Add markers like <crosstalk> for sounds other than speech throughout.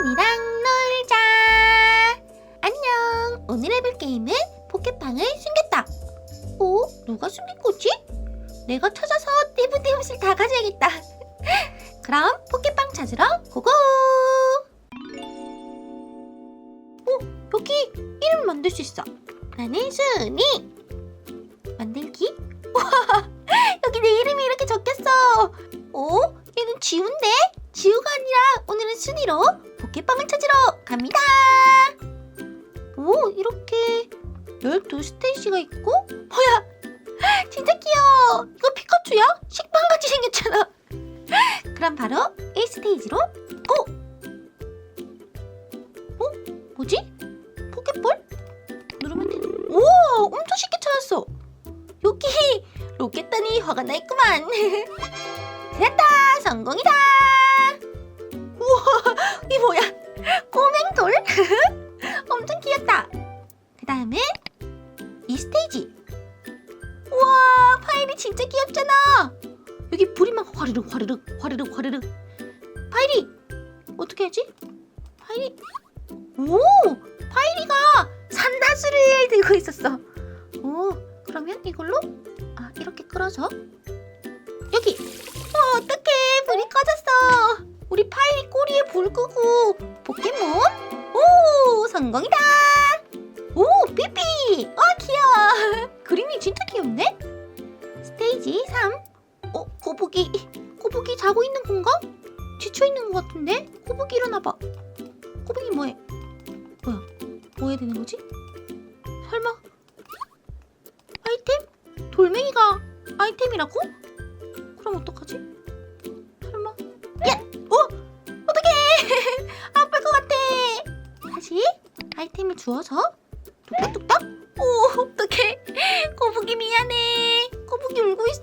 수은이랑 놀자. 안녕. 오늘 해볼 게임은 포켓빵을 숨겼다. 어? 누가 숨긴 거지? 내가 찾아서 띠부띠부실 다 가져야겠다. <laughs> 그럼 포켓빵 찾으러 고고. 어? 여기 이름 만들 수 있어. 나는 수은이. 만들기? 와, 찾았어. 여기 로켓단이 화가 나 있구만. <laughs> 됐다! 성공이다! 우와! 이 뭐야? 꼬맹돌? <laughs> 엄청 귀엽다. 그 다음에 이 스테이지. 우와! 파일이 진짜 귀엽잖아. 여기 불이 막 화르륵 화르륵 화르륵 화르륵. 파일이 어떻게 하지? 파일이 오! 파일이가 산다수를 들고 있었어. 오, 그러면 이걸로 아 이렇게 끌어줘. 여기. 어, 어떡해 불이 꺼졌어. 우리 파일이 꼬리에 불 끄고 포켓몬? 오, 성공이다. 오, 삐삐. 어, 귀여워. <laughs> 그림이 진짜 귀엽네. 스테이지 3. 어, 거북이. 거북이 자고 있는 건가? 지쳐 있는 것 같은데? 거북이 일어나봐. 거북이 뭐해? 뭐야? 뭐 해야 되는 거지? 설마? 아이템이라고? 그럼 어떡하지? 설마? 야! 어? 어떡해! <laughs> 아플 것 같아! 다시 아이템을 주워서 뚝딱뚝딱? 오, 어떡해! 거북이 미안해! 거북이 울고 있어!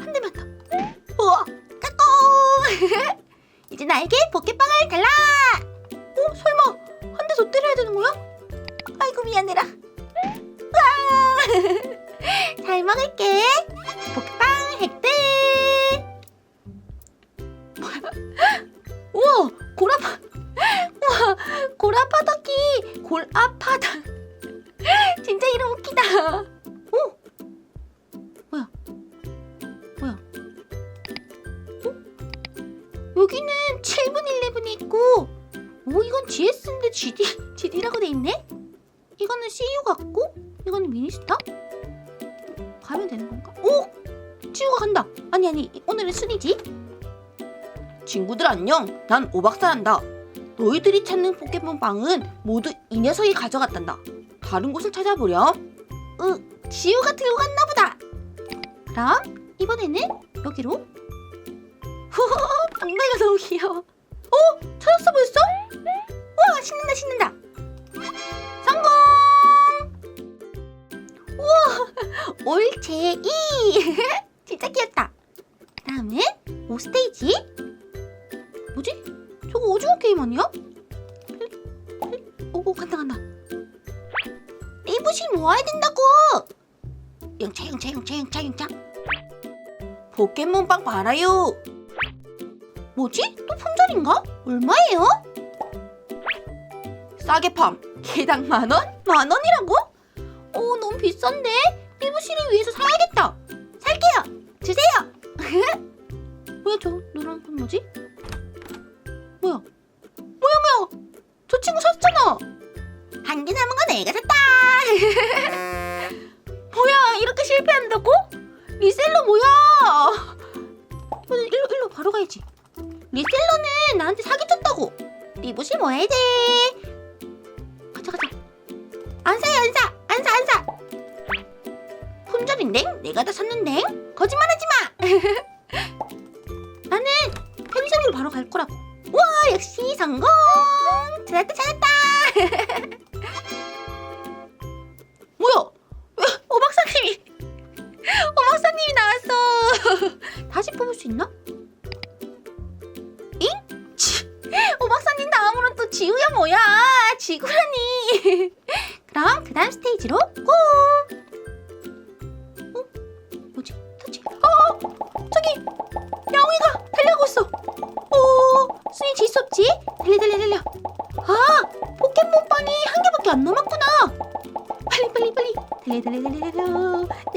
한 대만 더! 우와! 까꿍! <laughs> 이제 나에게 포켓빵을 달라! 어? 설마 한 대 더 때려야 되는 거야? 아이고 미안해라 잘 먹을게. 포켓빵 획득? <laughs> 우와 고라파 우와 고라파덕기 골아파다 <laughs> 진짜 이름 웃기다. 오! 뭐야? 뭐야? 어? 여기는 7분 11이 있고 오 이건 GS인데 GD GD라고 돼 있네? 이거는 CU 같고 이거는 미니스타 가면 되는 건가? 오! 지우가 간다. 아니 아니 오늘은 순이지. 친구들 안녕. 난 오박사란다. 너희들이 찾는 포켓몬 빵은 모두 이 녀석이 가져갔단다. 다른 곳을 찾아보렴. 으 지우가 들고 갔나 보다. 그럼 이번에는 여기로. 후후 엉덩이가 너무 귀여워. 오 찾았어 벌써? 우와 신난다 신난다. 올체이 <laughs> 진짜 귀엽다. 그 다음에 5스테이지. 뭐지? 저거 오징어 게임 아니야? 오오 간다 간다. 리부시 모아야 된다고. 영차 영차 영차 영차 영차. 포켓몬 빵 팔아요. 뭐지? 또 품절인가? 얼마예요? 싸게 팜. 개당 만 원? 만 원이라고? 오 너무 비싼데? 리부시를 위해서 사야겠다. 살게요. 주세요. <laughs> 뭐야 저 노란 건 뭐지? 뭐야? 뭐야 뭐야? 저 친구 샀잖아. 한 개 남은 거 내가 샀다. <laughs> 뭐야 이렇게 실패한다고? 리셀러 뭐야? 일로 일로 바로 가야지. 리셀러는 나한테 사기쳤다고. 리부시 모아야 돼. 가자 가자. 안 사요 안 사. 내가 다 샀는데? 거짓말하지 마. <laughs> 나는 편의점으로 바로 갈 거라고. 와, 역시 성공. 찾았다, 찾았다. <laughs> 뭐야? 왜 오박사님이 오박사님이 <laughs> 나왔어. 다시 뽑을 수 있나?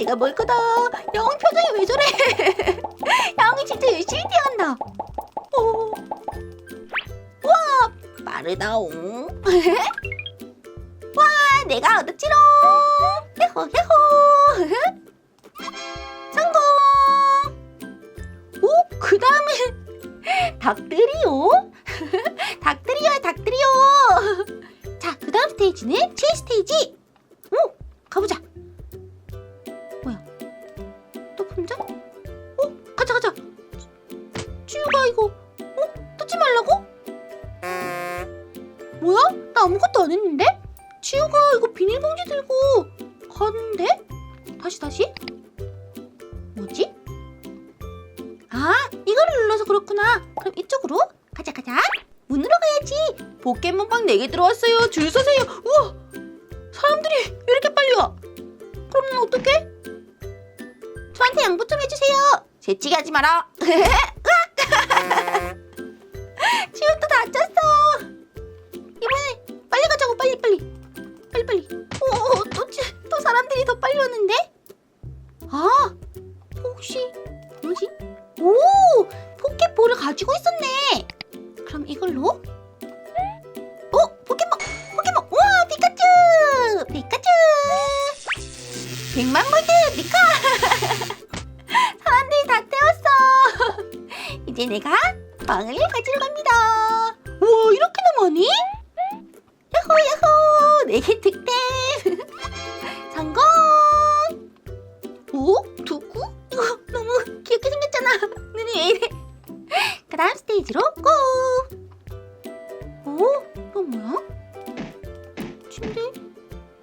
내가 먹을 거다. 야옹 표정이 왜 저래? <laughs> 야옹이 진짜 열심히 뛰어간다. 오. 와 빠르다옹. <laughs> 와 내가 얻었지롱. 야호 야호. 성공. 오 그 다음에 <laughs> 닭들이요. 닭들이요 닭들이요. 자 그 다음 스테이지는 7 스테이지. 오 가보자. 가자 가자. 쭈가 이거 어 뜯지 말라고? 뭐야? 나 아무것도 안 했는데? 치우가 이거 비닐봉지 들고 가는데? 다시 다시? 뭐지? 아 이거를 눌러서 그렇구나 그럼 이쪽으로 가자 가자 문으로 가야지 포켓몬빵 4개 들어왔어요. 줄 서세요. 우와! 재치기 하지 마라. <laughs> 또 다쳤어. 이번에 빨리 가자고 빨리 빨리. 빨리 빨리. 오또 또 사람들이 더 빨리 오는데? 아 혹시 뭐지? 오! 포켓볼을 가지고 있었네. 그럼 이걸로 빵을 가지러 갑니다. 우와 이렇게나 많이? 야호 야호 네개 득템 <laughs> 성공. 오 두구? 이거 너무 귀엽게 생겼잖아. 눈이 왜 이래? <laughs> 그다음 스테이지로 고. 오 이거 뭐야? 침대?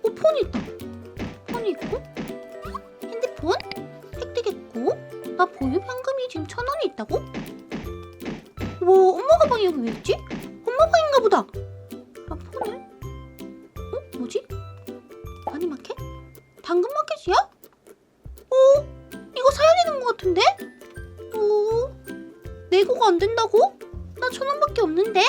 오 폰이 있다. 방이 여기 왜 있지? 엄마 방인가 보다. 아 폰을? 어 뭐지? 마니 마켓? 당근 마켓이야? 오 이거 사야 되는 것 같은데? 오 내고가 안 된다고? 나 천 원밖에 없는데?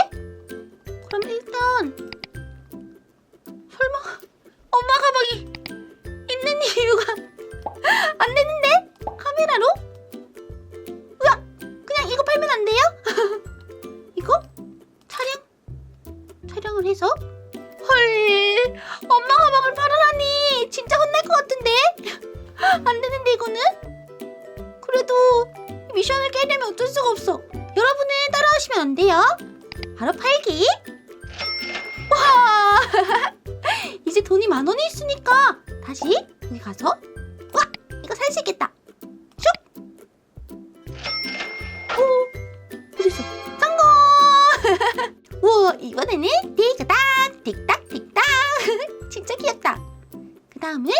해서? 헐 엄마 가방을 팔아라니 진짜 혼날 것 같은데? 안 되는데 이거는? 그래도 미션을 깨려면 어쩔 수가 없어 여러분은 따라하시면 안 돼요 바로 팔기 와 <laughs> 이제 돈이 만 원이 있으니까 다시 여기 가서 와 이거 살 수 있겠다 이번에는 틱딱 틱딱 틱딱 진짜 귀엽다 그 다음은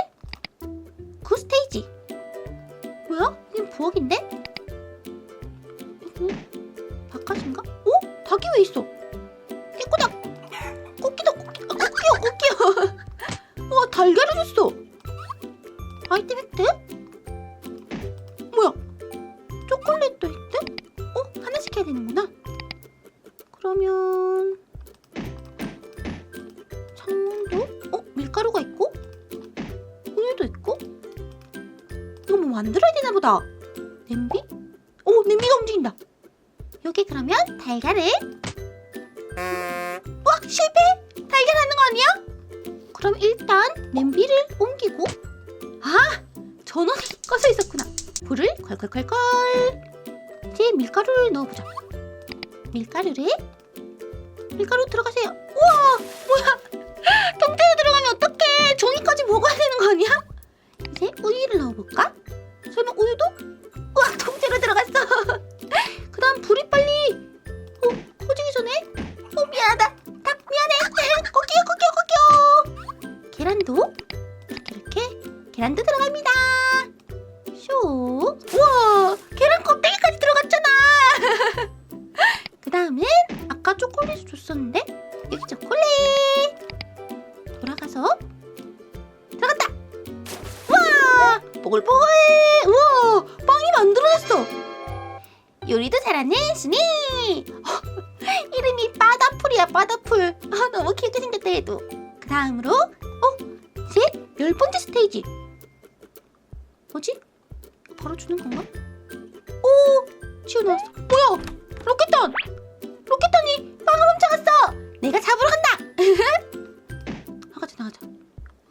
구 스테이지 뭐야? 이건 부엌인데? 여기는 바깥인가? 어? 닭이 왜 있어? 깨꼬닥 꽃기도 꽃기 아, 꽃기요 꽃기요 와 달걀을 줬어 냄비가 움직인다 여기 그러면 달걀을 와 실패! 달걀 하는 거 아니야? 그럼 일단 냄비를 옮기고 아 전원이 꺼져 있었구나 불을 콸콸콸콸 이제 밀가루를 넣어보자 밀가루를 밀가루 들어가세요 우와 뭐야 <laughs> 통째로 들어가면 어떡해 종이까지 먹어야 되는 거 아니야? 이제 우유를 넣어볼까? 설마 우유도? 아까 초콜릿을 줬었는데 여기 초콜릿 돌아가서 들어갔다 와 보글보글 우와 빵이 만들어졌어 요리도 잘하는 순이 <laughs> 이름이 빵 바다풀. 아, 너무 귀엽게 생겼다, 얘도. 그 다음으로, 어, 이제 열 번째 스테이지. 뭐지? 바로 주는 건가? 오! 치우 나왔어. 뭐야? 훔쳐갔어! 내가 잡으러 간다! <laughs> 나가자, 나가자.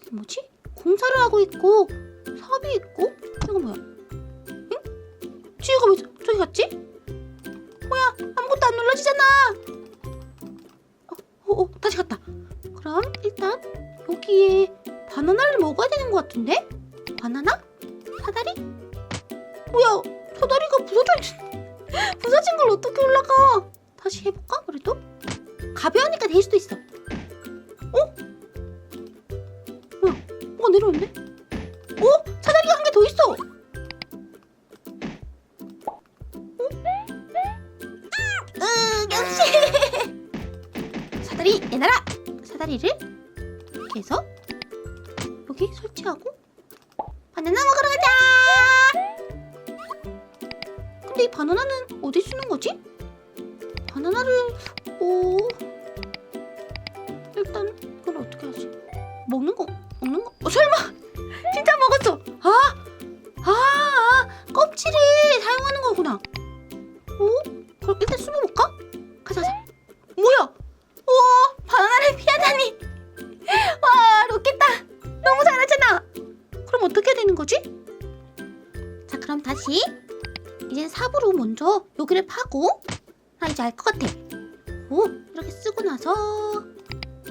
이게 뭐지? 공사를 하고 있고, 삽이 있고, 이거 뭐야? 응? 치우가 왜 저- 저기 갔지? 뭐야? 아무것도 안 눌러지잖아! 어, 어, 어, 다시 갔다. 그럼 일단 여기에 바나나를 먹어야 되는 것 같은데? 바나나? 사다리? 뭐야? 사다리가 부서져 있... <laughs> 부서진 걸 어떻게 올라가? 다시 해볼까? 그래도? 가벼우니까 될 수도 있어. 어? 뭐야? 뭐가 내려오는데? 어? 사다리가 한 개 더 있어! 어? 으, 역시! <laughs> 사다리 내놔라! 사다리를 이렇게 해서 여기 설치하고 바나나 먹으러 가자! 근데 이 바나나는 어디 쓰는 거지? 바나나를 오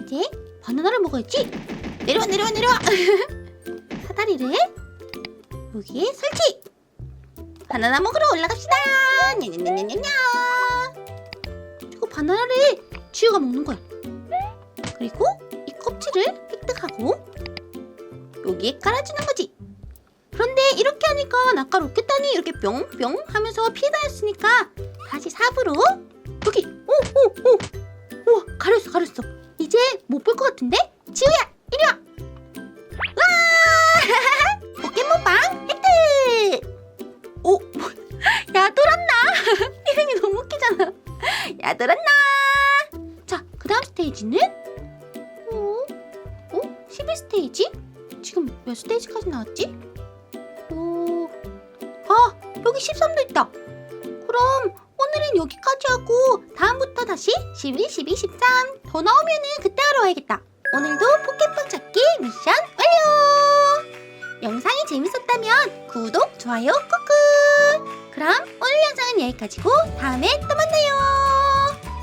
이제 바나나를 먹어야지. 내려와, 내려와, 내려와. <laughs> 사다리를 여기에 설치. 바나나 먹으러 올라갑시다. 그리고 바나나를 지우가 먹는 거야. 그리고 이 껍질을 획득하고 여기에 깔아주는 거지. 그런데 이렇게 하니까 아까 로켓단이 이렇게 뿅뿅 하면서 피해 다녔으니까 다시 삽으로 여기 오오오 우와 가렸어 가렸어 이제 못 볼 것 같은데? 지우야 이리 와. 와! 포켓몬빵 획득 오 <laughs> 야 돌았나? <laughs> 이름이 너무 웃기잖아. 야 돌았나? 자 그 다음 스테이지는? 오, 오 11스테이지? 지금 몇 스테이지까지 나왔지? 오, 아 여기 13도 있다. 그럼 오늘은 여기까지 하고 다음부터 다시 11, 12, 13 더 나오면은 그때 하러 와야겠다. 오늘도 포켓몬 찾기 미션 완료! 영상이 재밌었다면 구독, 좋아요 꾹꾹! 그럼 오늘 영상은 여기까지고 다음에 또 만나요!